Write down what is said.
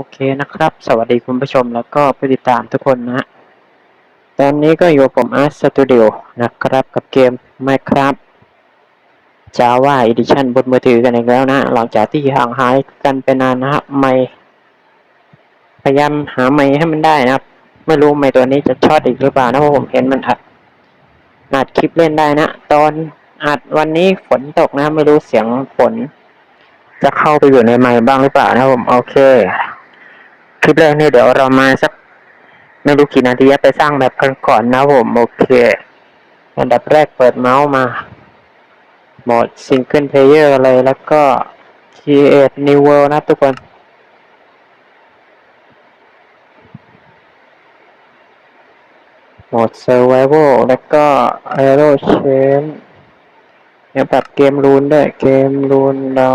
โอเคนะครับ สวัสดีคุณผู้ชมแล้วก็ผู้ติดตามทุกคนนะฮะตอนนี้ก็อยู่กับผม Art Studio นะครับ กับเกม Minecraft Java Edition บนมือถือกันอีกแล้วนะ หลังจากที่ห่างหายกันไปนานนะฮะไม่ พยายามหาไม้ให้มันได้นะครับ ไม่รู้ไม้ตัวนี้จะช็อตอีกหรือเปล่านะเพราะผมเห็นมันอัดอัดคลิปเล่นได้นะ ตอนอัดวันนี้ฝนตกนะ ไม่รู้เสียงฝน จะเข้าไปอยู่ในไม้บ้างหรือเปล่านะผมโอเค ลิปแรกนี่เดี๋ยวเรามาสักไม่รู้กี่นาทีไปสร้างแบบกันก่อนนะผมโอเคอันดับแรกเปิดเมาส์มาโหมดซิงเกิลเพลเยอร์เลยแล้วก็ create new world นะทุกคนโหมด survival แล้วก็ aero chain เนี่ยปรับเกมรูนด้วยเกมรูนเรา